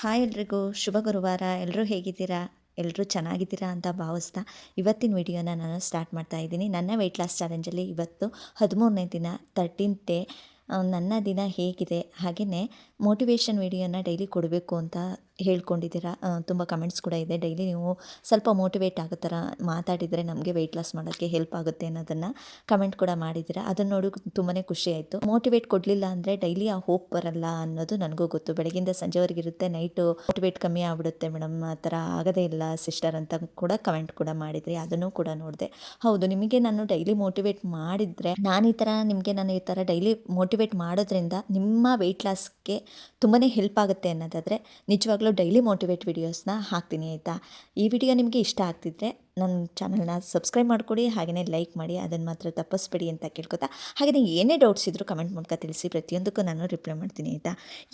Hi ಎಲ್ರಿಗೂ, ಶುಭ ಗುರುವಾರ. ಎಲ್ಲರೂ ಹೇಗಿದ್ದೀರಾ? ಎಲ್ಲರೂ ಚೆನ್ನಾಗಿದ್ದೀರಾ ಅಂತ ಭಾವಿಸ್ತಾ ಇವತ್ತಿನ ವಿಡಿಯೋನ ನಾನು ಸ್ಟಾರ್ಟ್ ಮಾಡ್ತಾ ಇದ್ದೀನಿ. ನನ್ನ ವೆಯ್ಟ್ ಲಾಸ್ ಚಾಲೆಂಜಲ್ಲಿ ಇವತ್ತು ಹದಿಮೂರನೇ ದಿನ ತರ್ಟೀನ್ ಡೇ ನನ್ನ ದಿನ ಹೇಗಿದೆ. ಹಾಗೆಯೇ ಮೋಟಿವೇಶನ್ ವಿಡಿಯೋನ ಡೈಲಿ ಕೊಡಬೇಕು ಅಂತ ಹೇಳ್ಕೊಂಡಿದ್ದೀರಾ? ತುಂಬ ಕಮೆಂಟ್ಸ್ ಕೂಡ ಇದೆ. ಡೈಲಿ ನೀವು ಸ್ವಲ್ಪ ಮೋಟಿವೇಟ್ ಆಗೋ ಥರ ಮಾತಾಡಿದರೆ ನಮಗೆ ವೆಯ್ಟ್ ಲಾಸ್ ಮಾಡೋಕ್ಕೆ ಹೆಲ್ಪ್ ಆಗುತ್ತೆ ಅನ್ನೋದನ್ನು ಕಮೆಂಟ್ ಕೂಡ ಮಾಡಿದ್ದೀರಾ? ಅದನ್ನು ನೋಡಿ ತುಂಬಾ ಖುಷಿ ಆಯಿತು. ಮೋಟಿವೇಟ್ ಕೊಡಲಿಲ್ಲ ಅಂದರೆ ಡೈಲಿ ಆ ಹೋಪ್ ಬರಲ್ಲ ಅನ್ನೋದು ನನಗೂ ಗೊತ್ತು. ಬೆಳಗಿಂದ ಸಂಜೆವರೆಗೆ ಇರುತ್ತೆ ನೈಟು ಮೋಟಿವೇಟ್ ಕಮ್ಮಿ ಆಗ್ಬಿಡುತ್ತೆ ಮೇಡಮ್ ಆ ಥರ ಆಗೋದೇ ಇಲ್ಲ ಸಿಸ್ಟರ್ ಅಂತ ಕೂಡ ಕಮೆಂಟ್ ಕೂಡ ಮಾಡಿದ್ರಿ. ಅದನ್ನು ಕೂಡ ನೋಡಿದೆ. ಹೌದು, ನಿಮಗೆ ನಾನು ಡೈಲಿ ಮೋಟಿವೇಟ್ ಮಾಡಿದರೆ, ನಾನು ಈ ಥರ ನಿಮಗೆ ನಾನು ಈ ಥರ ಡೈಲಿ ಮೋಟಿವೇಟ್ ಮಾಡೋದ್ರಿಂದ ನಿಮ್ಮ ವೆಯ್ಟ್ ಲಾಸ್ಗೆ ತುಂಬಾ ಹೆಲ್ಪ್ ಆಗುತ್ತೆ ಅನ್ನೋದಾದರೆ ನಿಜವಾಗ್ಲೂ ಡೈಲಿ ಮೋಟಿವೇಟ್ ವಿಡಿಯೋಸ್ನ ಹಾಕ್ತೀನಿ ಆಯಿತಾ? ಈ ವಿಡಿಯೋ ನಿಮಗೆ ಇಷ್ಟ ಆಗ್ತಿದ್ರೆ ನನ್ನ ಚಾನಲ್ನ ಸಬ್ಸ್ಕ್ರೈಬ್ ಮಾಡಿಕೊಡಿ ಹಾಗೆಯೇ ಲೈಕ್ ಮಾಡಿ, ಅದನ್ನು ಮಾತ್ರ ತಪ್ಪಿಸ್ಬೇಡಿ ಅಂತ ಕೇಳ್ಕೊತಾ ಹಾಗೆಯೇ ಏನೇ ಡೌಟ್ಸ್ ಇದ್ದರೂ ಕಮೆಂಟ್ ಮೂಲಕ ತಿಳಿಸಿ, ಪ್ರತಿಯೊಂದಕ್ಕೂ ನಾನು ರಿಪ್ಲೈ ಮಾಡ್ತೀನಿ ಆಯಿತಾ?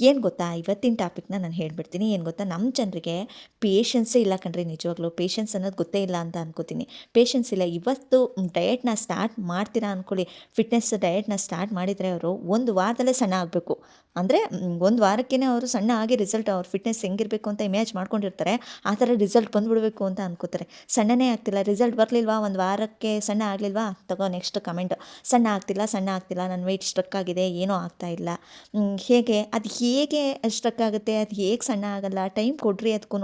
ಏನು ಗೊತ್ತಾ? ಇವತ್ತಿನ ಟಾಪಿಕ್ನ ನಾನು ಹೇಳಿಬಿಡ್ತೀನಿ, ಏನು ಗೊತ್ತಾ? ನಮ್ಮ ಜನರಿಗೆ ಪೇಷನ್ಸೇ ಇಲ್ಲ ಕಣ್ರಿ, ನಿಜವಾಗ್ಲೂ ಪೇಷನ್ಸ್ ಅನ್ನೋದು ಗೊತ್ತೇ ಇಲ್ಲ ಅಂತ ಅನ್ಕೋತೀನಿ. ಪೇಷನ್ಸ್ ಇಲ್ಲ, ಇವತ್ತು ಡಯಟ್ನ ಸ್ಟಾರ್ಟ್ ಮಾಡ್ತೀರಾ ಅಂದ್ಕೊಳ್ಳಿ ಫಿಟ್ನೆಸ್ ಡಯಟ್ನ ಸ್ಟಾರ್ಟ್ ಮಾಡಿದರೆ ಅವರು ಒಂದು ವಾರದಲ್ಲೇ ಸಣ್ಣ ಆಗಬೇಕು. ಅಂದರೆ ಒಂದು ವಾರಕ್ಕೇ ಅವರು ಸಣ್ಣ ಆಗಿ ರಿಸಲ್ಟ್ ಅವ್ರ ಫಿಟ್ನೆಸ್ ಹೆಂಗಿರಬೇಕು ಅಂತ ಇಮ್ಯಾಜ್ ಮಾಡ್ಕೊಂಡಿರ್ತಾರೆ, ಆ ಥರ ರಿಸಲ್ಟ್ ಬಂದುಬಿಡಬೇಕು ಅಂತ ಅನ್ಕೋತಾರೆ. ಸಣ್ಣನೇ ಆಗ್ತಿಲ್ಲ. ರಿಸಲ್ಟ್ ಬರಲಿಲ್ವಾ? ಒಂದು ವಾರಕ್ಕೆ ಸಣ್ಣ ಆಗಲಿಲ್ವಾ? ತಗೋ ನೆಕ್ಸ್ಟ್ ಕಮೆಂಟ್ ಸಣ್ಣ ಆಗ್ತಿಲ್ಲ ಸಣ್ಣ ಆಗ್ತಿಲ್ಲ. ನನ್ನ ವೆಯ್ಟ್ ಸ್ಟ್ರಕ್ ಆಗಿದೆ, ಏನೂ ಆಗ್ತಾ ಇಲ್ಲ. ಹೇಗೆ? ಅದು ಹೇಗೆ ಸ್ಟ್ರಕ್ ಆಗುತ್ತೆ? ಅದು ಹೇಗೆ ಸಣ್ಣ ಆಗಲ್ಲ? ಟೈಮ್ ಕೊಡ್ರಿ ಅದಕ್ಕೂ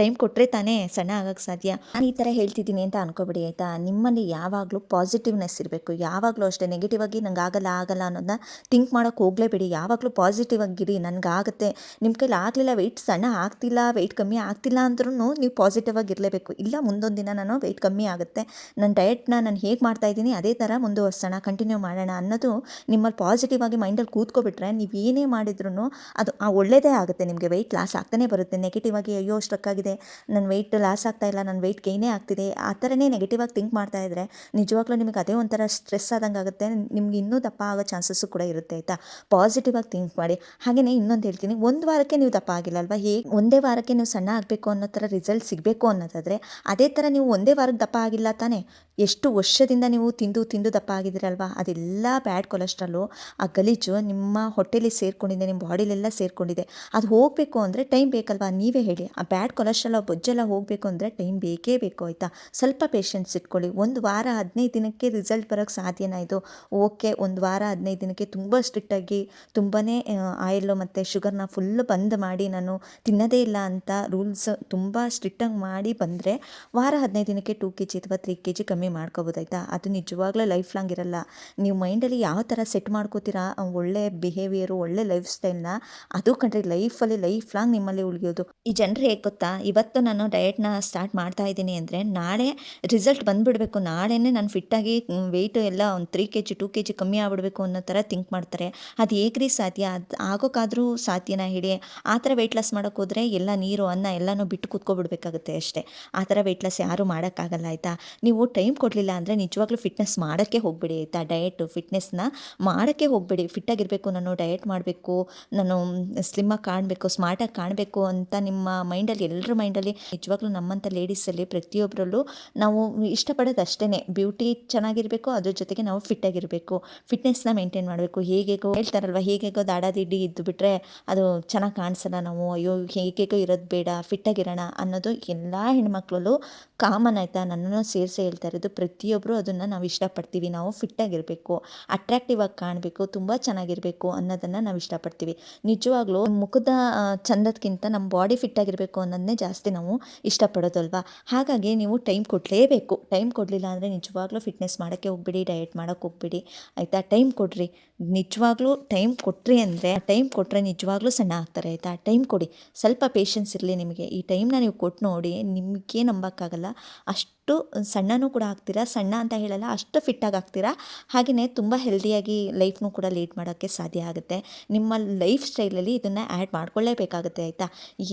ಟೈಮ್ ಕೊಟ್ಟರೆ ತಾನೇ ಸಣ್ಣ ಆಗೋಕ್ಕೆ ಸಾಧ್ಯ. ನಾನು ಈ ಥರ ಹೇಳ್ತಿದ್ದೀನಿ ಅಂತ ಅನ್ಕೋಬೇಡಿ, ಆಯಿತಾ? ನಿಮ್ಮಲ್ಲಿ ಯಾವಾಗಲೂ ಪಾಸಿಟಿವ್ನೆಸ್ ಇರಬೇಕು. ಯಾವಾಗಲೂ ಅಷ್ಟೇ ನೆಗೆಟಿವ್ ಆಗಿ ನಂಗೆ ಆಗಲ್ಲ ಆಗಲ್ಲ ಅನ್ನೋದನ್ನ ಥಿಂಕ್ ಮಾಡೋಕ್ಕೆ ಹೋಗಲೇಬೇಡಿ. ಯಾವಾಗಲೂ ಪಾಸಿಟಿವ್ ಆಗಿರಿ ನನಗಾಗುತ್ತೆ ನಿಮ್ಮ ಕೈಲಿ ಆಗಲಿಲ್ಲ ವೆಯ್ಟ್ ಸಣ್ಣ ಆಗ್ತಿಲ್ಲ ವೆಯ್ಟ್ ಕಮ್ಮಿ ಆಗ್ತಿಲ್ಲ ಅಂದ್ರೂ ನೀವು ಪಾಸಿಟಿವ್ ಆಗಿರಲೇಬೇಕು. ಇಲ್ಲ, ಮುಂದೊಂದು ದಿನ ನಾನು ವೆಯ್ಟ್ ಕಮ್ಮಿ ಆಗುತ್ತೆ. ನನ್ನ ಡಯಟ್ನ ನಾನು ಹೇಗೆ ಮಾಡ್ತಾಯಿದ್ದೀನಿ ಅದೇ ಥರ ಮುಂದುವರ್ಸೋಣ ಕಂಟಿನ್ಯೂ ಮಾಡೋಣ ಅನ್ನೋದು ನಿಮ್ಮಲ್ಲಿ ಪಾಸಿಟಿವ್ ಆಗಿ ಮೈಂಡಲ್ಲಿ ಕೂತ್ಕೊಬಿಟ್ರೆ ನೀವು ಏನೇ ಮಾಡಿದ್ರೂ ಅದು ಆ ಒಳ್ಳೆಯದೇ ಆಗುತ್ತೆ. ನಿಮಗೆ ವೆಯ್ಟ್ ಲಾಸ್ ಆಗ್ತಾನೆ ಬರುತ್ತೆ. ನೆಗೆಟಿವ್ ಆಗಿ ಅಯ್ಯೋ ಸ್ಟ್ರಕ್ ಆಗಿದೆ. ನನ್ನ ವೆಯ್ಟ್ ಲಾಸ್ ಆಗ್ತಾ ಇಲ್ಲ ನನ್ನ ವೆಯ್ಟ್ ಗೈನೇ ಆಗ್ತಿದೆ. ಆ ಥರನೇ ನೆಗೆಟಿವ್ ಆಗಿ ಥಿಂಕ್ ಮಾಡ್ತಾ ಇದ್ದರೆ ನಿಜವಾಗ್ಲೂ ನಿಮಗೆ ಅದೇ ಒಂಥರ ಸ್ಟ್ರೆಸ್ ಆದಂಗೆ ಆಗುತ್ತೆ. ನಿಮ್ಗೆ ಇನ್ನೂ ದಪ್ಪ ಆಗೋ ಚಾನ್ಸಸ್ಸು ಕೂಡ ಇರುತ್ತೆ, ಆಯಿತಾ? ಪಾಸಿಟಿವ್ ಆಗಿ ಥಿಂಕ್ ಮಾಡಿ. ಹಾಗೆಯೇ ಇನ್ನೊಂದು ಹೇಳ್ತೀನಿ. ಒಂದು ವಾರಕ್ಕೆ ನೀವು ದಪ್ಪ ಆಗಿಲ್ಲ ಅಲ್ವಾ? ಹೇಗೆ, ಒಂದೇ ವಾರಕ್ಕೆ ನೀವು ಸಣ್ಣ ಆಗಬೇಕು ಅನ್ನೋ ಥರ ರಿಸಲ್ಟ್ ಸಿಗಬೇಕು ಅನ್ನೋದಾದರೆ ಅದೇ ಥರ ನೀವು ಒಂದೇ ವಾರಕ್ಕೆ ದಪ್ಪ ಆಗಿಲ್ಲ ತಾನೇ? ಎಷ್ಟು ವರ್ಷದಿಂದ ನೀವು ತಿಂದು ತಿಂದು ದಪ್ಪ ಆಗಿದ್ದೀರಲ್ವಾ ಅದೆಲ್ಲ ಬ್ಯಾಡ್ ಕೊಲೆಸ್ಟ್ರಾಲು. ಆ ಗಲೀಜು ನಿಮ್ಮ ಹೊಟ್ಟೆಲಿ ಸೇರಿಕೊಂಡಿದೆ, ನಿಮ್ಮ ಬಾಡಿಲೆಲ್ಲ ಸೇರಿಕೊಂಡಿದೆ. ಅದು ಹೋಗಬೇಕು ಅಂದರೆ ಟೈಮ್ ಬೇಕಲ್ವಾ? ನೀವೇ ಹೇಳಿ. ಆ ಬ್ಯಾಡ್ ಕೊಲೆಸ್ಟ್ರಾಲ್, ಆ ಬೊಜ್ಜೆಲ್ಲ ಹೋಗಬೇಕು ಅಂದರೆ ಟೈಮ್ ಬೇಕೇ ಬೇಕು, ಆಯಿತಾ? ಸ್ವಲ್ಪ ಪೇಷನ್ಸ್ ಇಟ್ಕೊಳ್ಳಿ. ಒಂದು ವಾರ, ಹದಿನೈದು ದಿನಕ್ಕೆ ರಿಸಲ್ಟ್ ಬರೋಕ್ಕೆ ಸಾಧ್ಯನಾ ಇದು? ಓಕೆ, ಒಂದು ವಾರ, ಹದಿನೈದು ದಿನಕ್ಕೆ ತುಂಬ ಸ್ಟ್ರಿಕ್ಟಾಗಿ ತುಂಬಾ ಆಯಿಲು ಮತ್ತು ಶುಗರ್ನ ಫುಲ್ ಬಂದ್ ಮಾಡಿ ನಾನು ತಿನ್ನೋದೇ ಇಲ್ಲ ಅಂತ ರೂಲ್ಸ್ ತುಂಬ ಸ್ಟ್ರಿಕ್ಟಾಗಿ ಮಾಡಿ ಬಂದರೆ ವಾರ, ಹದಿನೈದು ದಿನಕ್ಕೆ ಟೂ ಕೆ ಜಿ ಅಥವಾ ತ್ರೀ ಕೆ ಜಿ ಕಮ್ಮಿ ಮಾಡ್ಕೋಬೋದು ಆಯಿತಾ ಅದು ನಿಜವಾಗ್ಲೂ ಲೈಫ್ ಲಾಂಗ್ ಇರಲ್ಲ. ನೀವು ಮೈಂಡಲ್ಲಿ ಯಾವ ಥರ ಸೆಟ್ ಮಾಡ್ಕೋತೀರಾ? ಒಳ್ಳೆ ಬಿಹೇವಿಯರು ಒಳ್ಳೆ ಲೈಫ್ ಸ್ಟೈಲ್ನ ಅದು ಕಂಡ್ರೆ ಲೈಫಲ್ಲಿ ಲೈಫ್ ಲಾಂಗ್ ನಿಮ್ಮಲ್ಲಿ ಉಳಿಯೋದು. ಈ ಜನರು ಹೇಗೆ ಗೊತ್ತಾ? ಇವತ್ತು ನಾನು ಡಯಟ್ನ ಸ್ಟಾರ್ಟ್ ಮಾಡ್ತಾ ಇದ್ದೀನಿ ಅಂದರೆ ನಾಳೆ ರಿಸಲ್ಟ್ ಬಂದುಬಿಡಬೇಕು. ನಾಳೆನೇ ನಾನು ಫಿಟ್ಟಾಗಿ ವೆಯ್ಟ್ ಎಲ್ಲ ಒಂದು three K G two K G ಕಮ್ಮಿ ಆಗ್ಬಿಡಬೇಕು ಅನ್ನೋ ಥರ ಥಿಂಕ್ ಮಾಡ್ತಾರೆ. ಅದು ಹೇಗ್ರಿ ಸಾಧ್ಯ? ಅದು ಆಗೋಕ್ಕಾದರೂ ಸಾಧ್ಯನಾ ಹೇಳಿ ಆ ಥರ ವೆಯ್ಟ್ ಲಾಸ್ ಮಾಡೋಕ್ಕೆ ಹೋದರೆ ಎಲ್ಲ ನೀರು, ಅನ್ನ ಎಲ್ಲನೂ ಬಿಟ್ಟು ಕೂತ್ಕೊಬಿಡ್ಬೇಕಾಗುತ್ತೆ ಅಷ್ಟೇ. ಆ ಥರ ವೆಯ್ಟ್ ಲಾಸ್ ಯಾರೂ ಮಾಡೋಕ್ಕಾಗಲ್ಲ, ಆಯಿತಾ? ನೀವು ಟೈಮ್ ಕೊಡಲಿಲ್ಲ ಅಂದರೆ ನಿಜವಾಗ್ಲೂ ಫಿಟ್ನೆಸ್ ಮಾಡೋಕ್ಕೆ ಹೋಗಬೇಡಿ. ಆಯಿತಾ ಡಯಟು ಫಿಟ್ನೆಸ್ನ ಮಾಡೋಕ್ಕೆ ಹೋಗಬೇಡಿ. ಫಿಟ್ಟಾಗಿರಬೇಕು ನಾನು ಡಯಟ್ ಮಾಡಬೇಕು, ನಾನು ಸ್ಲಿಮ್ಮಾಗಿ ಕಾಣಬೇಕು ಸ್ಮಾರ್ಟಾಗಿ ಕಾಣಬೇಕು ಅಂತ ನಿಮ್ಮ ಮೈಂಡಲ್ಲಿ ಎಲ್ಲರ ಮೈಂಡಲ್ಲಿ ನಿಜವಾಗ್ಲೂ ನಮ್ಮಂಥ ಲೇಡೀಸಲ್ಲಿ ಪ್ರತಿಯೊಬ್ಬರಲ್ಲೂ ನಾವು ಇಷ್ಟಪಡೋದು ಅಷ್ಟೇ ಬ್ಯೂಟಿ ಚೆನ್ನಾಗಿರಬೇಕು, ಅದ್ರ ಜೊತೆಗೆ ನಾವು ಫಿಟ್ಟಾಗಿರಬೇಕು ಫಿಟ್ನೆಸ್ನ ಮೇಂಟೈನ್ ಮಾಡಬೇಕು. ಹೇಗೇಗೋ ಹೇಳ್ತಾರಲ್ವ, ಹೇಗೇಗೋ ದಾಡಾದಿಡ್ಡಿ ಇದ್ದು ಬಿಟ್ಟರೆ ಅದು ಚೆನ್ನಾಗಿ ಕಾಣಿಸಲ್ಲ ನಾವು. ಅಯ್ಯೋ, ಹೇಗೇಗೋ ಇರೋದು ಬೇಡ ಫಿಟ್ಟಾಗಿರೋಣ ಅನ್ನೋದು ಎಲ್ಲ ಹೆಣ್ಮಕ್ಳಲ್ಲೂ ಕಾಮನ್ ಆಯಿತಾ? ನನ್ನನ್ನು ಸೇರಿಸಿ ಹೇಳ್ತಾ ಇರೋದು ಪ್ರತಿಯೊಬ್ಬರು ಅದನ್ನು ನಾವು ಇಷ್ಟಪಡ್ತೀವಿ. ನಾವು ಫಿಟ್ಟಾಗಿರಬೇಕು ಅಟ್ರಾಕ್ಟಿವ್ ಆಗಿ ಕಾಣಬೇಕು, ತುಂಬ ಚೆನ್ನಾಗಿರಬೇಕು ಅನ್ನೋದನ್ನು ನಾವು ಇಷ್ಟಪಡ್ತೀವಿ. ನಿಜವಾಗ್ಲೂ ಮುಖದ ಚಂದದಕ್ಕಿಂತ ನಮ್ಮ ಬಾಡಿ ಫಿಟ್ಟಾಗಿರಬೇಕು ಅನ್ನೋದನ್ನೇ ಜಾಸ್ತಿ ನಾವು ಇಷ್ಟಪಡೋದಲ್ವಾ? ಹಾಗಾಗಿ ನೀವು ಟೈಮ್ ಕೊಡಲೇಬೇಕು. ಟೈಮ್ ಕೊಡಲಿಲ್ಲ ಅಂದರೆ ನಿಜವಾಗ್ಲೂ ಫಿಟ್ನೆಸ್ ಮಾಡೋಕ್ಕೆ ಹೋಗ್ಬಿಡಿ, ಡಯಟ್ ಮಾಡೋಕ್ಕೆ ಹೋಗ್ಬಿಡಿ. ಆಯಿತಾ? ಟೈಮ್ ಕೊಡ್ರಿ. ನಿಜವಾಗ್ಲೂ ಟೈಮ್ ಕೊಟ್ರಿ ಅಂದರೆ, ಟೈಮ್ ಕೊಟ್ಟರೆ ನಿಜವಾಗ್ಲೂ ಸಣ್ಣ ಆಗ್ತಾರೆ, ಆಯಿತಾ? ಟೈಮ್ ಕೊಡಿ. ಸ್ವಲ್ಪ ಪೇಷನ್ಸ್ ಇರಲಿ ನಿಮಗೆ. ಈ ಟೈಮ್ನ ನೀವು ಕೊಟ್ಟು ನೋಡಿ ನಿಮಗೆ ನಂಬೋಕ್ಕಾಗಲ್ಲ. ಅಷ್ಟು ಸಣ್ಣನೂ ಕೂಡ ಆಗ್ತೀರಾ? ಸಣ್ಣ ಅಂತ ಹೇಳಲ್ಲ, ಅಷ್ಟು ಫಿಟ್ಟಾಗಿ ಆಗ್ತೀರಾ? ಹಾಗೆಯೇ ತುಂಬ ಹೆಲ್ದಿಯಾಗಿ ಲೈಫ್ನೂ ಕೂಡ ಲೀಡ್ ಮಾಡೋಕ್ಕೆ ಸಾಧ್ಯ ಆಗುತ್ತೆ. ನಿಮ್ಮ ಲೈಫ್ ಸ್ಟೈಲಲ್ಲಿ ಇದನ್ನು ಆ್ಯಡ್ ಮಾಡ್ಕೊಳ್ಳೇಬೇಕಾಗುತ್ತೆ, ಆಯಿತಾ?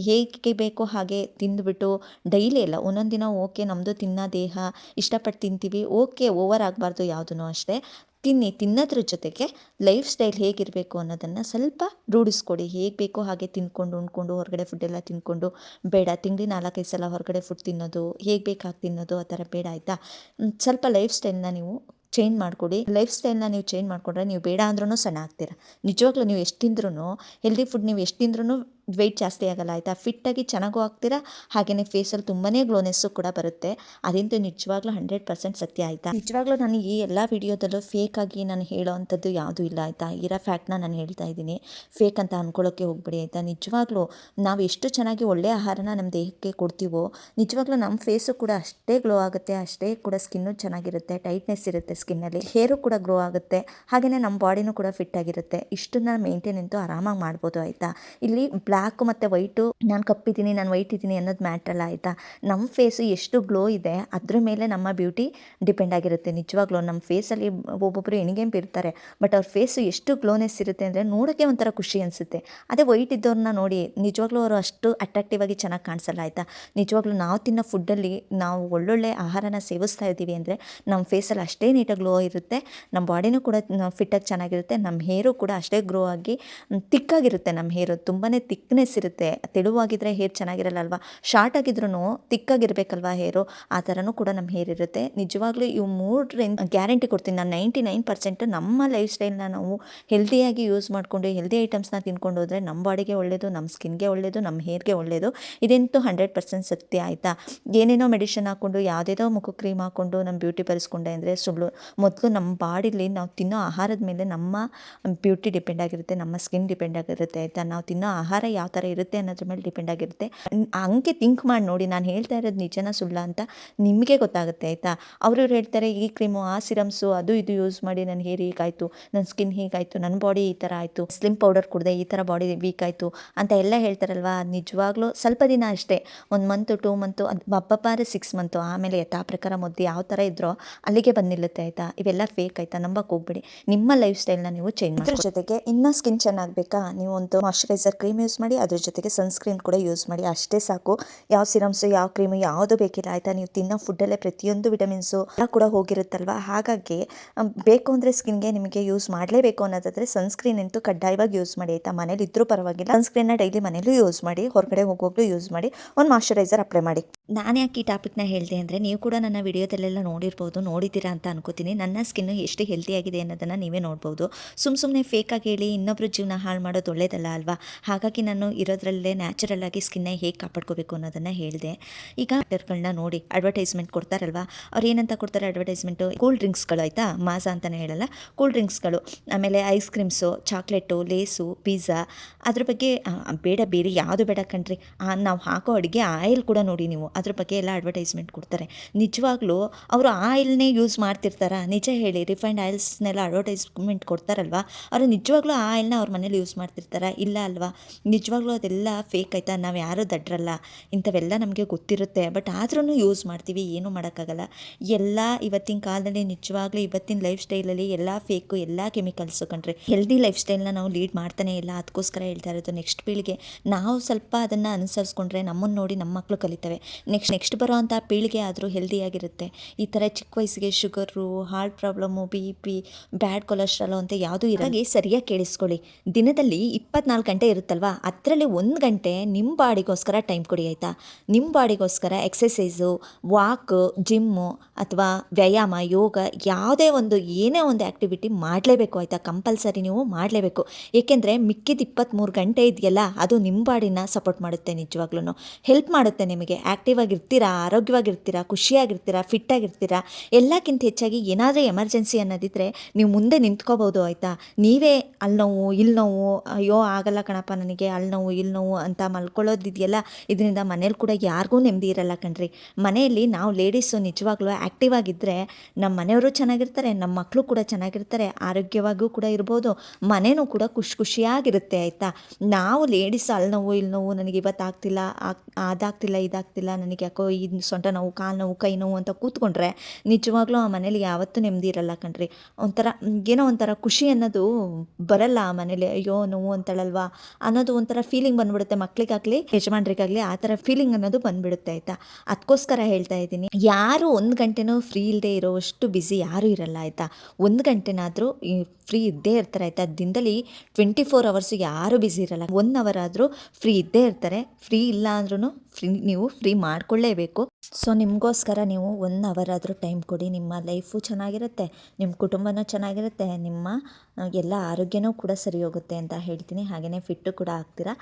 ಹೇಗೆ ಬೇಕೋ ಹಾಗೆ ತಿಂದುಬಿಟ್ಟು, ಡೈಲಿ ಎಲ್ಲ ಒಂದೊಂದು ದಿನ ಓಕೆ, ನಮ್ಮದು ತಿನ್ನೋ ದೇಹ, ಇಷ್ಟಪಟ್ಟು ತಿಂತೀವಿ, ಓಕೆ, ಓವರ್ ಆಗಬಾರ್ದು ಯಾವುದೂ ಅಷ್ಟೇ. ತಿನ್ನಿ, ತಿನ್ನೋದ್ರ ಜೊತೆಗೆ ಲೈಫ್ ಸ್ಟೈಲ್ ಹೇಗಿರಬೇಕು ಅನ್ನೋದನ್ನು ಸ್ವಲ್ಪ ರೂಢಿಸ್ಕೊಡಿ. ಹೇಗೆ ಬೇಕೋ ಹಾಗೆ ತಿಂದ್ಕೊಂಡು ಉಣ್ಕೊಂಡು, ಹೊರಗಡೆ ಫುಡ್ಡೆಲ್ಲ ತಿಂದ್ಕೊಂಡು ಬೇಡ. ತಿಂಗಳು ನಾಲ್ಕೈದು ಸಲ ಹೊರಗಡೆ ಫುಡ್ ತಿನ್ನೋದು, ಹೇಗೆ ಬೇಕಾಗಿ ತಿನ್ನೋದು, ಆ ಥರ ಬೇಡ ಆಯಿತಾ? ಸ್ವಲ್ಪ ಲೈಫ್ ಸ್ಟೈಲ್ನ ನೀವು ಚೇಂಜ್ ಮಾಡಿಕೊಡಿ. ಲೈಫ್ ಸ್ಟೈಲ್ನ ನೀವು ಚೇಂಜ್ ಮಾಡಿಕೊಂಡ್ರೆ ನೀವು ಬೇಡ ಅಂದ್ರೂ ಸಣ್ಣ ಆಗ್ತೀರ. ನಿಜವಾಗ್ಲೂ ನೀವು ಎಷ್ಟು ತಿಂದ್ರೂ ಹೆಲ್ದಿ ಫುಡ್ ನೀವು ಎಷ್ಟು ತಿಂದ್ರೂ ವೆಯ್ಟ್ ಜಾಸ್ತಿ ಆಗಲ್ಲ, ಆಯಿತಾ? ಫಿಟ್ಟಾಗಿ ಚೆನ್ನಾಗೂ ಆಗ್ತೀರಾ? ಹಾಗೆಯೇ ಫೇಸಲ್ಲಿ ತುಂಬಾ ಗ್ಲೋನೆಸ್ಸು ಕೂಡ ಬರುತ್ತೆ. ಅದಂತೂ ನಿಜವಾಗ್ಲೂ ಹಂಡ್ರೆಡ್ ಪರ್ಸೆಂಟ್ ಸತ್ಯ, ಆಯಿತಾ? ನಿಜವಾಗ್ಲೂ ನಾನು ಈ ಎಲ್ಲ ವಿಡಿಯೋದಲ್ಲೂ ಫೇಕಾಗಿ ನಾನು ಹೇಳೋವಂಥದ್ದು ಯಾವುದೂ ಇಲ್ಲ, ಆಯಿತಾ? ಇರೋ ಫ್ಯಾಕ್ಟ್ನ ನಾನು ಹೇಳ್ತಾ ಇದ್ದೀನಿ. ಫೇಕ್ ಅಂತ ಅಂದ್ಕೊಳ್ಳೋಕ್ಕೆ ಹೋಗ್ಬಿಡಿ, ಆಯಿತಾ? ನಿಜವಾಗ್ಲೂ ನಾವು ಎಷ್ಟು ಚೆನ್ನಾಗಿ ಒಳ್ಳೆಯ ಆಹಾರನ ನಮ್ಮ ದೇಹಕ್ಕೆ ಕೊಡ್ತೀವೋ, ನಿಜವಾಗ್ಲೂ ನಮ್ಮ ಫೇಸು ಕೂಡ ಅಷ್ಟೇ ಗ್ಲೋ ಆಗುತ್ತೆ, ಅಷ್ಟೇ ಕೂಡ ಸ್ಕಿನ್ನು ಚೆನ್ನಾಗಿರುತ್ತೆ ಟೈಟ್ನೆಸ್ ಇರುತ್ತೆ ಸ್ಕಿನ್ನಲ್ಲಿ ಹೇರು ಕೂಡ ಗ್ರೋ ಆಗುತ್ತೆ ಹಾಗೆಯೇ ನಮ್ಮ ಬಾಡಿನೂ ಕೂಡ ಫಿಟ್ ಆಗಿರುತ್ತೆ. ಇಷ್ಟನ್ನ ಮೇಂಟೈನ್ ಅಂತೂ ಆರಾಮಾಗಿ ಮಾಡ್ಬೋದು, ಆಯಿತಾ? ಇಲ್ಲಿ ಬ್ಲ್ಯಾಕು ಮತ್ತು ವೈಟು, ನಾನು ಕಪ್ಪಿದ್ದೀನಿ, ನಾನು ವೈಟ್ ಇದ್ದೀನಿ ಅನ್ನೋದು ಮ್ಯಾಟ್ರಲ್ಲ ಆಯಿತಾ? ನಮ್ಮ ಫೇಸು ಎಷ್ಟು ಗ್ಲೋ ಇದೆ, ಅದ್ರ ಮೇಲೆ ನಮ್ಮ ಬ್ಯೂಟಿ ಡಿಪೆಂಡ್ ಆಗಿರುತ್ತೆ. ನಿಜವಾಗ್ಲೂ ನಮ್ಮ ಫೇಸಲ್ಲಿ ಒಬ್ಬೊಬ್ಬರು ಎಣಿಗೆಂಪು ಇರ್ತಾರೆ ಬಟ್ ಅವ್ರ ಫೇಸು ಎಷ್ಟು ಗ್ಲೋನೆಸ್ ಇರುತ್ತೆ ಅಂದರೆ ನೋಡೋಕ್ಕೆ ಒಂಥರ ಖುಷಿ ಅನಿಸುತ್ತೆ. ಅದೇ ವೈಟ್ ಇದ್ದವ್ರನ್ನ ನೋಡಿ, ನಿಜವಾಗ್ಲೂ ಅವರು ಅಷ್ಟು ಅಟ್ರಾಕ್ಟಿವ್ ಆಗಿ ಚೆನ್ನಾಗಿ ಕಾಣಿಸಲ್ಲ ಆಯಿತಾ? ನಿಜವಾಗ್ಲೂ ನಾವು ತಿನ್ನೋ ಫುಡ್ಡಲ್ಲಿ ನಾವು ಒಳ್ಳೊಳ್ಳೆ ಆಹಾರನ ಸೇವಿಸ್ತಾ ಇದ್ದೀವಿ ಅಂದರೆ ನಮ್ಮ ಫೇಸಲ್ಲಿ ಅಷ್ಟೇ ನೀಟಾಗಿ ಗ್ಲೋ ಇರುತ್ತೆ ನಮ್ಮ ಬಾಡಿನೂ ಕೂಡ ಫಿಟ್ಟಾಗಿ ಚೆನ್ನಾಗಿರುತ್ತೆ ನಮ್ಮ ಹೇರು ಕೂಡ ಅಷ್ಟೇ ಗ್ರೋ ಆಗಿ ತಿಕ್ಕಾಗಿರುತ್ತೆ ನಮ್ಮ ಹೇರು. ತುಂಬಾ ತಿಕ್ನೆಸ್ ಇರುತ್ತೆ ತೆಳುವಾಗಿದ್ದರೆ ಹೇರ್ ಚೆನ್ನಾಗಿರಲ್ಲ ಅಲ್ವಾ ಶಾರ್ಟ್ ಆಗಿದ್ರೂ ತಿಕ್ಕಾಗಿರ್ಬೇಕಲ್ವಾ ಹೇರು ಆ ಥರನೂ ಕೂಡ ನಮ್ಮ ಹೇರ್ ಇರುತ್ತೆ. ನಿಜವಾಗ್ಲೂ ಇವು ಮೂರರಿಂದ ಗ್ಯಾರಂಟಿ ಕೊಡ್ತೀನಿ ನಾನು ನೈಂಟಿ ನೈನ್ ಪರ್ಸೆಂಟ್ ನಮ್ಮ ಲೈಫ್ ಸ್ಟೈಲ್ನ ನಾವು ಹೆಲ್ದಿಯಾಗಿ ಯೂಸ್ ಮಾಡಿಕೊಂಡು ಹೆಲ್ದಿ ಐಟಮ್ಸ್ನ ತಿನ್ಕೊಂಡು ಹೋದರೆ ನಮ್ಮ ಬಾಡಿಗೆ ಒಳ್ಳೆಯದು ನಮ್ಮ ಸ್ಕಿನ್ಗೆ ಒಳ್ಳೆಯದು ನಮ್ಮ ಹೇರ್ಗೆ ಒಳ್ಳೆಯದು ಇದಂತೂ ಹಂಡ್ರೆಡ್ ಪರ್ಸೆಂಟ್ ಸತ್ಯ ಆಯಿತಾ? ಏನೇನೋ ಮೆಡಿಷನ್ ಹಾಕ್ಕೊಂಡು ಯಾವುದೇದೋ ಮುಖ ಕ್ರೀಮ್ ಹಾಕ್ಕೊಂಡು ನಮ್ಮ ಬ್ಯೂಟಿ ಪರಿಸ್ಕೊಂಡೆ ಅಂದರೆ ಸುಳ್ಳು. ಮೊದಲು ನಮ್ಮ ಬಾಡಿಲಿ ನಾವು ತಿನ್ನೋ ಆಹಾರದ ಮೇಲೆ ನಮ್ಮ ಬ್ಯೂಟಿ ಡಿಪೆಂಡ್ ಆಗಿರುತ್ತೆ, ನಮ್ಮ ಸ್ಕಿನ್ ಡಿಪೆಂಡ್ ಆಗಿರುತ್ತೆ, ಆಯಿತಾ? ನಾವು ತಿನ್ನೋ ಆಹಾರ ಯಾವ ಥರ ಇರುತ್ತೆ ಅನ್ನೋದ್ರ ಮೇಲೆ ಡಿಪೆಂಡ್ ಆಗಿರುತ್ತೆ. ಹಂಗೆ ಥಿಂಕ್ ಮಾಡಿ ನೋಡಿ ನಾನು ಹೇಳ್ತಾ ಇರೋದು ನಿಜನ ಸುಳ್ಳ ಅಂತ ನಿಮಗೆ ಗೊತ್ತಾಗುತ್ತೆ ಆಯಿತಾ? ಅವರು ಹೇಳ್ತಾರೆ ಈ ಕ್ರೀಮು ಆ ಸಿರಮ್ಸು ಅದು ಇದು ಯೂಸ್ ಮಾಡಿ ನನ್ನ ಹೇರ್ ಹೀಗಾಯಿತು ನನ್ನ ಸ್ಕಿನ್ ಹೀಗಾಯಿತು ನನ್ನ ಬಾಡಿ ಈ ಥರ ಆಯಿತು ಸ್ಲಿಮ್ ಪೌಡರ್ ಕುಡಿದೆ ಈ ಥರ ಬಾಡಿ ವೀಕ್ ಆಯಿತು ಅಂತ ಎಲ್ಲ ಹೇಳ್ತಾರಲ್ವಾ? ನಿಜವಾಗ್ಲೂ ಸ್ವಲ್ಪ ದಿನ ಅಷ್ಟೇ ಒಂದು ಮಂತು ಟೂ ಮಂತು ಅದು ಹಬ್ಬಪ್ಪಾರೆ ಸಿಕ್ಸ್ ಮಂತು ಆಮೇಲೆ ಯಥಾ ಪ್ರಕಾರ ಮೊದ್ದು ಯಾವ ಥರ ಇದ್ರೋ ಅಲ್ಲಿಗೆ ಬಂದು ನಿಲ್ಲುತ್ತೆ ಆಯಿತಾ? ಇವೆಲ್ಲ ಫೇಕ್ ಆಯಿತಾ? ನಂಬಕ್ಕೆ ಹೋಗ್ಬೇಡಿ. ನಿಮ್ಮ ಲೈಫ್ ಸ್ಟೈಲ್ನ ನೀವು ಚೇಂಜ್ ಜೊತೆಗೆ ಇನ್ನೂ ಸ್ಕಿನ್ ಚೆನ್ನಾಗಬೇಕಾ ನೀವು ಒಂದು ಮಾಯಶ್ಚರೈಸರ್ ಕ್ರೀಮ್ ಯೂಸ್ ಮಾಡಿ, ಅದ್ರ ಜೊತೆಗೆ ಸನ್ಸ್ಕ್ರೀನ್ ಕೂಡ ಯೂಸ್ ಮಾಡಿ. ಅಷ್ಟೇ ಸಾಕು. ಯಾವ ಸಿರಮ್ಸು ಯಾವ ಕ್ರೀಮು ಯಾವುದು ಬೇಕಿಲ್ಲ ಆಯಿತಾ? ನೀವು ತಿನ್ನೋ ಫುಡ್ಡಲ್ಲೇ ಪ್ರತಿಯೊಂದು ವಿಟಮಿನ್ಸು ಎಲ್ಲ ಕೂಡ ಹೋಗಿರುತ್ತಲ್ವ? ಹಾಗಾಗಿ ಬೇಕು ಅಂದರೆ ಸ್ಕಿನ್ಗೆ ನಿಮಗೆ ಯೂಸ್ ಮಾಡಲೇಬೇಕು ಅನ್ನೋದಾದರೆ ಸನ್ಸ್ಕ್ರೀನ್ ಅಂತೂ ಕಡ್ಡಾಯವಾಗಿ ಯೂಸ್ ಮಾಡಿ, ಆಯಿತಾ? ಮನೇಲಿ ಇದ್ರೂ ಪರವಾಗಿಲ್ಲ. ಸನ್ಸ್ಕ್ರೀನ್ನ ಡೈಲಿ ಮನೇಲೂ ಯೂಸ್ ಮಾಡಿ, ಹೊರಗಡೆ ಹೋಗುವಾಗಲೂ ಯೂಸ್ ಮಾಡಿ, ಒಂದು ಮಾಯಶ್ಚರೈಸರ್ ಅಪ್ಲೈ ಮಾಡಿ. ನಾನು ಯಾಕೆ ಈ ಟಾಪಿಕ್ನ ಹೇಳಿದೆ ಅಂದರೆ, ನೀವು ಕೂಡ ನನ್ನ ವಿಡಿಯೋದಲ್ಲೆಲ್ಲ ನೋಡಿರ್ಬೋದು, ನೋಡಿದ್ದೀರಾ ಅಂತ ಅನ್ಕೋತೀನಿ. ನನ್ನ ಸ್ಕಿನ್ನು ಎಷ್ಟು ಹೆಲ್ತಿ ಆಗಿದೆ ಅನ್ನೋದನ್ನು ನೀವೇ ನೋಡ್ಬೋದು. ಸುಮ್ಮ ಸುಮ್ಮನೆ ಫೇಕಾಗಿ ಹೇಳಿ ಇನ್ನೊಬ್ರ ಜೀವನ ಹಾಳು ಮಾಡೋದು ಒಳ್ಳೇದಲ್ಲ ಅಲ್ವಾ? ಹಾಗಾಗಿ ನಾನು ಇರೋದ್ರಲ್ಲೇ ನ್ಯಾಚುರಲ್ ಆಗಿ ಸ್ಕಿನ್ನ ಹೇಗೆ ಕಾಪಾಡ್ಕೋಬೇಕು ಅನ್ನೋದನ್ನ ಹೇಳಿದೆ. ಈಗ ಡಾಕ್ಟರ್ಗಳನ್ನ ನೋಡಿ ಅಡ್ವರ್ಟೈಸ್ಮೆಂಟ್ ಕೊಡ್ತಾರಲ್ವಾ? ಅವ್ರು ಏನಂತ ಕೊಡ್ತಾರೆ ಅಡ್ವರ್ಟೈಸ್ಮೆಂಟು? ಕೂಲ್ ಡ್ರಿಂಕ್ಸ್ಗಳು ಆಯ್ತಾ? ಮಾಸ ಅಂತಲೇ ಹೇಳಲ್ಲ. ಕೂಲ್ ಡ್ರಿಂಕ್ಸ್ಗಳು, ಆಮೇಲೆ ice creams, chocolate, Lays, pizza ಅದ್ರ ಬಗ್ಗೆ ಬೇಡ, ಬೇರೆ ಯಾವುದು ಬೇಡ ಕಣ್ರಿ. ನಾವು ಹಾಕೋ ಅಡುಗೆ ಆಯಿಲ್ ಕೂಡ ನೋಡಿ ನೀವು. ಅದ್ರ ಬಗ್ಗೆ ಎಲ್ಲ ಅಡ್ವರ್ಟೈಸ್ಮೆಂಟ್ ಕೊಡ್ತಾರೆ. ನಿಜವಾಗ್ಲೂ ಅವರು ಆಯಿಲ್ನೇ ಯೂಸ್ ಮಾಡ್ತಿರ್ತಾರ? ನಿಜ ಹೇಳಿ, ರಿಫೈನ್ಡ್ ಆಯಿಲ್ಸ್ನೆಲ್ಲ ಅಡ್ವರ್ಟೈಸ್ಮೆಂಟ್ ಕೊಡ್ತಾರಲ್ವಾ? ಅವರು ನಿಜವಾಗ್ಲೂ ಆ ಆಯಿಲ್ನ ಅವ್ರ ಮನೇಲಿ ಯೂಸ್ ಮಾಡ್ತಿರ್ತಾರ? ಇಲ್ಲ ಅಲ್ವಾ? ನಿಜವಾಗ್ಲೂ ಅದೆಲ್ಲ ಫೇಕ್ ಆಯಿತಾ? ನಾವು ಯಾರು ದಡ್ರಲ್ಲ. ಇಂಥವೆಲ್ಲ ನಮಗೆ ಗೊತ್ತಿರುತ್ತೆ. ಬಟ್ ಆದ್ರೂ ಯೂಸ್ ಮಾಡ್ತೀವಿ. ಏನೂ ಮಾಡೋಕ್ಕಾಗಲ್ಲ. ಎಲ್ಲ ಇವತ್ತಿನ ಕಾಲದಲ್ಲಿ ನಿಜವಾಗ್ಲೂ ಇವತ್ತಿನ ಲೈಫ್ ಸ್ಟೈಲಲ್ಲಿ ಎಲ್ಲ ಫೇಕು ಎಲ್ಲ ಕೆಮಿಕಲ್ಸು ಕಂಡ್ರೆ ಹೆಲ್ದಿ ಲೈಫ್ ಸ್ಟೈಲ್ನ ನಾವು ಲೀಡ್ ಮಾಡ್ತಾನೆ ಇಲ್ಲ. ಅದಕ್ಕೋಸ್ಕರ ಹೇಳ್ತಾ ಇರೋದು ನೆಕ್ಸ್ಟ್ ಪೀಳಿಗೆ. ನಾವು ಸ್ವಲ್ಪ ಅದನ್ನು ಅನುಸರಿಸ್ಕೊಂಡ್ರೆ ನಮ್ಮನ್ನು ನೋಡಿ ನಮ್ಮ ಮಕ್ಕಳು ಕಲಿತವೆ. ನೆಕ್ಸ್ಟ್ ನೆಕ್ಸ್ಟ್ ಬರೋ ಅಂಥ ಪೀಳಿಗೆ ಆದರೂ ಹೆಲ್ದಿಯಾಗಿರುತ್ತೆ ಈ ಥರ ಚಿಕ್ಕ ವಯಸ್ಸಿಗೆ sugar heart problem B P bad cholesterol ಅಂತ ಯಾವುದೂ ಇರಾಗಿ ಸರಿಯಾಗಿ ಕೇಳಿಸ್ಕೊಳ್ಳಿ. ದಿನದಲ್ಲಿ ಇಪ್ಪತ್ನಾಲ್ಕು ಗಂಟೆ ಇರುತ್ತಲ್ವಾ? ಅದರಲ್ಲಿ ಒಂದು ಗಂಟೆ ನಿಮ್ಮ ಬಾಡಿಗೋಸ್ಕರ ಟೈಮ್ ಕೊಡಿ ಆಯಿತಾ? ನಿಮ್ಮ ಬಾಡಿಗೋಸ್ಕರ ಎಕ್ಸಸೈಸು ವಾಕ್ ಜಿಮ್ಮು ಅಥವಾ ವ್ಯಾಯಾಮ, ಯೋಗ ಯಾವುದೇ ಒಂದು ಏನೇ ಒಂದು ಆ್ಯಕ್ಟಿವಿಟಿ ಮಾಡಲೇಬೇಕು ಆಯಿತಾ? ಕಂಪಲ್ಸರಿ ನೀವು ಮಾಡಲೇಬೇಕು. ಏಕೆಂದರೆ ಮಿಕ್ಕಿದ ಇಪ್ಪತ್ತ್ಮೂರು ಗಂಟೆ ಇದೆಯಲ್ಲ, ಅದು ನಿಮ್ಮ ಬಾಡಿನ ಸಪೋರ್ಟ್ ಮಾಡುತ್ತೆ ನಿಜವಾಗ್ಲೂ ಹೆಲ್ಪ್ ಮಾಡುತ್ತೆ ನಿಮಗೆ. ಆ್ಯಕ್ಟಿವ್ ಆಗಿರ್ತೀರಾ? ಆರೋಗ್ಯವಾಗಿರ್ತೀರಾ? ಖುಷಿಯಾಗಿರ್ತೀರಾ? ಫಿಟ್ಟಾಗಿರ್ತೀರಾ ಎಲ್ಲಕ್ಕಿಂತ ಹೆಚ್ಚಾಗಿ ಏನಾದರೂ ಎಮರ್ಜೆನ್ಸಿ ಅನ್ನೋದಿದ್ದರೆ ನೀವು ಮುಂದೆ ನಿಂತ್ಕೋಬೋದು ಆಯಿತಾ? ನೀವೇ ಅಲ್ಲಿ ನೋವು ಇಲ್ಲಿ ನೋವು ಅಯ್ಯೋ, ಆಗಲ್ಲ ಕಣಪ್ಪ ನನಗೆ ಅಲ್ಲಿ ನೋವು ಇಲ್ಲಿ ನೋವು ಅಂತ ಮಲ್ಕೊಳ್ಳೋದಿದೆಯಲ್ಲ ಇದರಿಂದ ಮನೇಲಿ ಕೂಡ ಯಾರಿಗೂ ನೆಮ್ಮದಿ ಇರಲ್ಲ ಕಣ್ರಿ. ಮನೆಯಲ್ಲಿ ನಾವು ಲೇಡೀಸು ನಿಜವಾಗ್ಲೂ ಆ್ಯಕ್ಟಿವ್ ಆಗಿದ್ದರೆ ನಮ್ಮ ಮನೆಯವರು ಚೆನ್ನಾಗಿರ್ತಾರೆ ನಮ್ಮ ಮಕ್ಕಳು ಕೂಡ ಚೆನ್ನಾಗಿರ್ತಾರೆ, ಆರೋಗ್ಯವಾಗೂ ಕೂಡ ಇರ್ಬೋದು ಮನೆಯೂ ಕೂಡ ಖುಷಿ ಖುಷಿಯಾಗಿರುತ್ತೆ ಆಯಿತಾ? ನಾವು ಲೇಡೀಸ್ ಅಲ್ಲಿ ನೋವು ಇಲ್ಲಿ ನೋವು ನನಗೆ ಇವತ್ತು ಆಗ್ತಿಲ್ಲ ಆಗ್- ಅದಾಗ್ತಿಲ್ಲ, ಇದಾಗ್ತಿಲ್ಲ, ನನಗೆ ಯಾಕೋ ಈ ಸೊಂಟ ನೋವು ಕಾಲು ನೋವು ಕೈ ನೋವು ಅಂತ ಕೂತ್ಕೊಂಡ್ರೆ ನಿಜವಾಗ್ಲೂ ಆ ಮನೇಲಿ ಯಾವತ್ತೂ ನೆಮ್ಮದಿ ಇರಲ್ಲ ಕಣ್ರಿ. ಒಂಥರ, ಏನೋ ಒಂಥರ ಖುಷಿ ಅನ್ನೋದು ಬರಲ್ಲ ಆ ಮನೇಲಿ, ಅಯ್ಯೋ, ನೋವು ಅಂತಳಲ್ವಾ? ಅನ್ನೋದು ಒಂಥರ ಫೀಲಿಂಗ್ ಬಂದ್ಬಿಡುತ್ತೆ ಮಕ್ಳಿಗಾಗಲಿ, ಯಜಮಾನ್ರಿಗಾಗಲಿ, ಆ ಥರ ಫೀಲಿಂಗ್ ಅನ್ನೋದು ಬಂದ್ಬಿಡುತ್ತೆ ಆಯಿತಾ? ಅದಕ್ಕೋಸ್ಕರ ಹೇಳ್ತಾ ಇದ್ದೀನಿ. ಯಾರು ಒಂದು ಗಂಟೆನೂ ಫ್ರೀ ಇಲ್ಲದೆ ಇರೋಷ್ಟು ಬಿಸಿ ಯಾರೂ ಇರಲ್ಲ ಆಯಿತಾ? ಒಂದು ಗಂಟೆನಾದರೂ ಫ್ರೀ ಇದ್ದೇ ಇರ್ತಾರೆ ಆಯಿತಾ? ದಿನದಲ್ಲಿ ಟ್ವೆಂಟಿ ಫೋರ್ ಅವರ್ಸು ಯಾರೂ ಬ್ಯುಸಿ ಇರಲ್ಲ. ಒನ್ ಅವರ್ ಆದರೂ ಫ್ರೀ ಇದ್ದೇ ಇರ್ತಾರೆ. ಫ್ರೀ ಇಲ್ಲ ಅಂದ್ರೂ ಫ್ರೀ ನೀವು ಫ್ರೀ ಮಾಡಿಕೊಳ್ಳೇಬೇಕು. ಸೊ ನಿಮಗೋಸ್ಕರ ನೀವು ಒನ್ ಅವರ್ ಆದರೂ ಟೈಮ್ ಕೊಡಿ. ನಿಮ್ಮ ಲೈಫು ಚೆನ್ನಾಗಿರುತ್ತೆ ನಿಮ್ಮ ಕುಟುಂಬನೂ ಚೆನ್ನಾಗಿರುತ್ತೆ, ನಿಮ್ಮ ಎಲ್ಲ ಆರೋಗ್ಯನೂ ಕೂಡ ಸರಿ ಹೋಗುತ್ತೆ ಅಂತ ಹೇಳ್ತೀನಿ. ಹಾಗೆಯೇ ಫಿಟ್ಟು ಕೂಡ ಆಗ್ತೀರಾ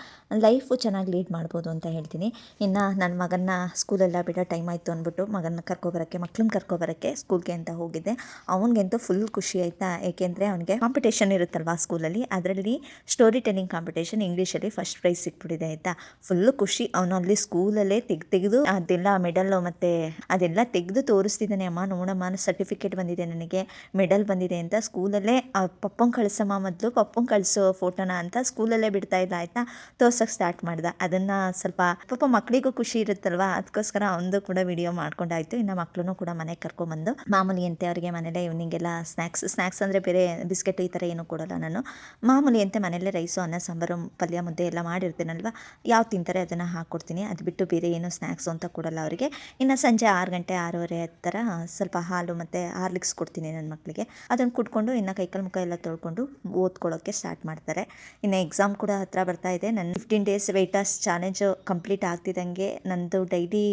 ಲೈಫು ಚೆನ್ನಾಗಿ ಲೀಡ್ ಮಾಡ್ಬೋದು ಅಂತ ಹೇಳ್ತೀನಿ. ಇನ್ನು ನನ್ನ ಮಗನ್ನ ಸ್ಕೂಲೆಲ್ಲ ಬಿಡೋ ಟೈಮ್ ಆಯಿತು ಅಂದ್ಬಿಟ್ಟು ಮಗನ ಕರ್ಕೊಬರೋಕ್ಕೆ ಮಕ್ಳನ್ನ ಕರ್ಕೊಬರೋಕ್ಕೆ ಸ್ಕೂಲ್ಗೆ ಅಂತ ಹೋಗಿದ್ದೆ. ಅವನಿಗಂತೂ ಫುಲ್ ಖುಷಿ ಆಯಿತಾ? ಏಕೆಂದರೆ ಅವನಿಗೆ ಕಾಂಪಿಟೇಷನ್ ಇರುತ್ತಲ್ವಾ ಸ್ಕೂಲಲ್ಲಿ ಅದರಲ್ಲಿ ಸ್ಟೋರಿ ಟೆಲ್ಲಿಂಗ್ ಕಾಂಪಿಟೇಷನ್ ಇಂಗ್ಲೀಷಲ್ಲಿ ಫಸ್ಟ್ ಪ್ರೈಸ್ ಸಿಕ್ಬಿಟ್ಟಿದೆ ಆಯಿತಾ? ಫುಲ್ಲು ಖುಷಿ. ಅವನು ಅಲ್ಲಿ ಸ್ಕೂಲಲ್ಲೇ ತೆಗ್ದು, ತೆಗೆದು ಅದೆಲ್ಲ ಮೆಡಲ್ಲು ಮತ್ತು ಅದೆಲ್ಲ ತೆಗೆದು ತೋರಿಸ್ತಿದ್ದಾನೆ. ಅಮ್ಮ, ನೋಡಮ್ಮ ಸರ್ಟಿಫಿಕೇಟ್ ಬಂದಿದೆ ನನಗೆ. ಮೆಡಲ್ ಬಂದಿದೆ ಅಂತ ಸ್ಕೂಲಲ್ಲೇ ಪಪ್ಪಂಗೆ ಕಳಿಸಮ್ಮ ಮೊದಲು ಪಪ್ಪಂಗೆ ಕಳಿಸೋ ಫೋಟೋನ ಅಂತ ಸ್ಕೂಲಲ್ಲೇ ಬಿಡ್ತಾ ಇಲ್ಲ ಆಯಿತಾ? ತೋರ್ಸೋಕ್ಕೆ ಸ್ಟಾರ್ಟ್ ಮಾಡ್ದೆ. ಅದನ್ನು ಸ್ವಲ್ಪ ಪಾಪ ಮಕ್ಕಳಿಗೂ ಖುಷಿ ಇರುತ್ತಲ್ವಾ? ಅದಕ್ಕೋಸ್ಕರ ಅವನದು ಕೂಡ ವಿಡಿಯೋ ಮಾಡ್ಕೊಂಡಾಯ್ತು. ಇನ್ನು ಮಕ್ಕಳು ಕೂಡ ಮನೆಗೆ ಕರ್ಕೊಂಬಂದು ಮಾಮೂಲಿ ಅಂತೆ ಅವರಿಗೆ ಮನೇಲೇ ಈವ್ನಿಂಗೆಲ್ಲ ಸ್ನ್ಯಾಕ್ಸ್ ಸ್ನ್ಯಾಕ್ಸ್ ಅಂದರೆ ಬೇರೆ ಬಿಸ್ಕೆಟ್ ಈ ಥರ ಏನೂ ಕೊಡೋಲ್ಲ ನಾನು. ಮಾಮೂಲಿ ಅಂತೆ ಮನೇಲೇ ರೈಸು ಅನ್ನ, ಸಾಂಬಾರು, ಪಲ್ಯ, ಮುದ್ದೆ ಎಲ್ಲ ಮಾಡಿರ್ತೀನಲ್ವ? ಯಾವ್ದು ತಿಂತಾರೆ ಅದನ್ನು ಹಾಕ್ಕೊಡ್ತೀನಿ ಅದು ಬಿಟ್ಟು ಬೇರೆ ಏನು ಸ್ನ್ಯಾಕ್ಸು ಅಂತ ಕೊಡಲ್ಲ ಅವರಿಗೆ. ಇನ್ನು ಸಂಜೆ ಆರು ಗಂಟೆ, ಆರೂವರೆ ಥರ ಸ್ವಲ್ಪ ಹಾಲು ಮತ್ತು ಹಾರ್ಲಿಕ್ಸ್ ಕೊಡ್ತೀನಿ ನನ್ನ ಮಕ್ಕಳಿಗೆ ಅದನ್ನು ಕುಡ್ಕೊಂಡು ಇನ್ನು ಕೈಕಾಲು ಮುಖ ಎಲ್ಲ ತೊಳ್ಕೊಂಡು ಓದ್ಕೊಳ್ಳೋಕ್ಕೆ ಸ್ಟಾರ್ಟ್ ಮಾಡ್ತಾರೆ. ಇನ್ನು ಎಕ್ಸಾಮ್ ಕೂಡ ಹತ್ರ ಬರ್ತಾ ಇದೆ. ನನ್ನ fifteen days weight loss challenge complete ಆಗ್ತಿದ್ದಂಗೆ ನಂದು ಡೈಲಿ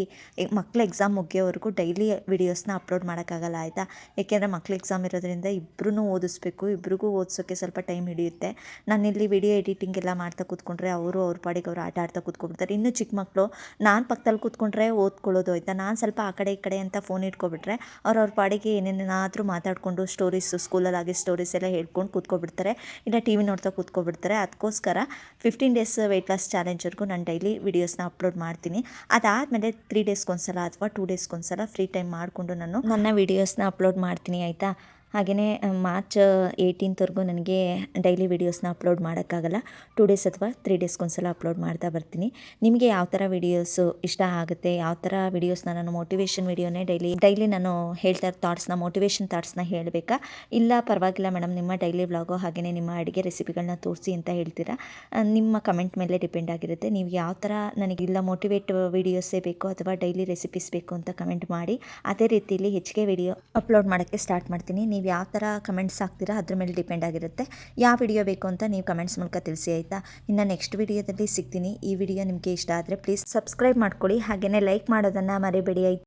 ಮಕ್ಳ ಎಕ್ಸಾಮ್ ಮುಗಿಯೋವರೆಗೂ ಡೈಲಿ ವಿಡಿಯೋಸ್ನ ಅಪ್ಲೋಡ್ ಮಾಡೋಕ್ಕಾಗಲ್ಲ ಆಯಿತಾ? ಏಕೆಂದರೆ ಮಕ್ಳ ಎಕ್ಸಾಮ್ ಇರೋದ್ರಿಂದ ಇಬ್ಬರೂ ಓದಿಸ್ಬೇಕು, ಇಬ್ರಿಗೂ ಓದಿಸೋಕ್ಕೆ ಸ್ವಲ್ಪ ಟೈಮ್ ಹಿಡಿಯುತ್ತೆ. ನಾನಿಲ್ಲಿ ವಿಡಿಯೋ ಎಡಿಟಿಂಗ್ ಎಲ್ಲ ಮಾಡ್ತಾ ಕೂತ್ಕೊಂಡ್ರೆ ಅವರು ಅವ್ರ ಪಾಡಿಗೆ ಅವರು ಆಟ ಆಡ್ತಾ ಕೂತ್ಕೊಬಿಡ್ತಾರೆ ಇನ್ನೂ ಚಿಕ್ಕ ಮಕ್ಕಳು ನಾನು ಪಕ್ಕದಲ್ಲಿ ಕೂತ್ಕೊಂಡ್ರೆ ಓದ್ಕೊಳ್ಳೋದು ಆಯಿತಾ? ನಾನು ಸ್ವಲ್ಪ ಆ ಕಡೆ ಈ ಕಡೆ ಅಂತ ಫೋನ್ ಇಟ್ಕೊಬಿಟ್ರೆ ಅವ್ರು ಅವ್ರ ಪಾಡಿಗೆ ಏನೇನಾದರೂ ಮಾತಾಡಿಕೊಂಡು ಸ್ಟೋರೀಸು ಸ್ಕೂಲಲ್ಲಾಗಿ ಸ್ಟೋರೀಸ್ ಎಲ್ಲ ಹೇಳ್ಕೊಂಡು ಕೂತ್ಕೊಬಿಡ್ತಾರೆ. ಇಲ್ಲ ಟಿ ವಿ ನೋಡ್ತಾ ಕೂತ್ಕೊಬಿಡ್ತಾರೆ. ಅದಕ್ಕೋಸ್ಕರ ಫಿಫ್ಟೀನ್ ಡೇಸ್ ವೆಯ್ಟ್ ಲಾಸ್ ಚಾಲೆಂಜರ್ಗೂ ನಾನು ಡೈಲಿ ವೀಡಿಯೋಸ್ನ ಅಪ್ಲೋಡ್ ಮಾಡ್ತೀನಿ. ಅದಾದಮೇಲೆ ತ್ರೀ ಡೇಸ್ಗೊಂದ್ಸಲ ಅಥವಾ ಟೂ ಡೇಸ್ಗೊಂದ್ಸಲ ಫ್ರೀ ಟೈಮ್ ಮಾಡಿಕೊಂಡು ನಾನು ನನ್ನ ವೀಡಿಯೋಸ್ನ ಅಪ್ಲೋಡ್ ಮಾಡ್ತೀನಿ, ಆಯಿತಾ? ಹಾಗೆಯೇ ಮಾರ್ಚ್ ಏಯ್ಟೀನ್ತ್ವರೆಗೂ ನನಗೆ ಡೈಲಿ ವೀಡಿಯೋಸ್ನ ಅಪ್ಲೋಡ್ ಮಾಡೋಕ್ಕಾಗಲ್ಲ. ಟೂ ಡೇಸ್ ಅಥವಾ ತ್ರೀ ಡೇಸ್ಗೊಂದ್ಸಲ ಅಪ್ಲೋಡ್ ಮಾಡ್ತಾ ಬರ್ತೀನಿ. ನಿಮಗೆ ಯಾವ ಥರ ವೀಡಿಯೋಸು ಇಷ್ಟ ಆಗುತ್ತೆ, ಯಾವ ಥರ ವೀಡಿಯೋಸ್ನ ನಾನು ಮೋಟಿವೇಶನ್ ವೀಡಿಯೋನೇ ಡೈಲಿ ಡೈಲಿ ನಾನು ಹೇಳ್ತಾ ಇರೋ ಥಾಟ್ಸ್ನ, ಮೋಟಿವೇಶನ್ ಥಾಟ್ಸ್ನ ಹೇಳಬೇಕಾ? ಇಲ್ಲ, ಪರವಾಗಿಲ್ಲ ಮೇಡಮ್, ನಿಮ್ಮ ಡೈಲಿ ವ್ಲಾಗೋ ಹಾಗೆಯೇ ನಿಮ್ಮ ಅಡುಗೆ ರೆಸಿಪಿಗಳನ್ನ ತೋರಿಸಿ ಅಂತ ಹೇಳ್ತೀರಾ? ನಿಮ್ಮ ಕಮೆಂಟ್ ಮೇಲೆ ಡಿಪೆಂಡ್ ಆಗಿರುತ್ತೆ. ನೀವು ಯಾವ ಥರ ಇಲ್ಲ ಮೋಟಿವೇಟ್ ವೀಡಿಯೋಸೇ ಬೇಕು ಅಥವಾ ಡೈಲಿ ರೆಸಿಪೀಸ್ ಬೇಕು ಅಂತ ಕಮೆಂಟ್ ಮಾಡಿ, ಅದೇ ರೀತಿಯಲ್ಲಿ ಹೆಚ್ಚಿಗೆ ವಿಡಿಯೋ ಅಪ್ಲೋಡ್ ಮಾಡೋಕ್ಕೆ ಸ್ಟಾರ್ಟ್ ಮಾಡ್ತೀನಿ. ನೀವು ಯಾವ ಥರ ಕಮೆಂಟ್ಸ್ ಹಾಕ್ತೀರಾ ಅದ್ರ ಮೇಲೆ ಡಿಪೆಂಡ್ ಆಗಿರುತ್ತೆ. ಯಾವ ವಿಡಿಯೋ ಬೇಕು ಅಂತ ನೀವು ಕಮೆಂಟ್ಸ್ ಮೂಲಕ ತಿಳಿಸಿ ಆಯಿತಾ? ಇನ್ನು ನೆಕ್ಸ್ಟ್ ವಿಡಿಯೋದಲ್ಲಿ ಸಿಗ್ತೀನಿ. ಈ ವಿಡಿಯೋ ನಿಮಗೆ ಇಷ್ಟ ಆದರೆ ಪ್ಲೀಸ್ ಸಬ್ಸ್ಕ್ರೈಬ್ ಮಾಡ್ಕೊಳ್ಳಿ. ಹಾಗೆಯೇ ಲೈಕ್ ಮಾಡೋದನ್ನು ಮರಿಬೇಡಿ. ಆಯ್ತಾ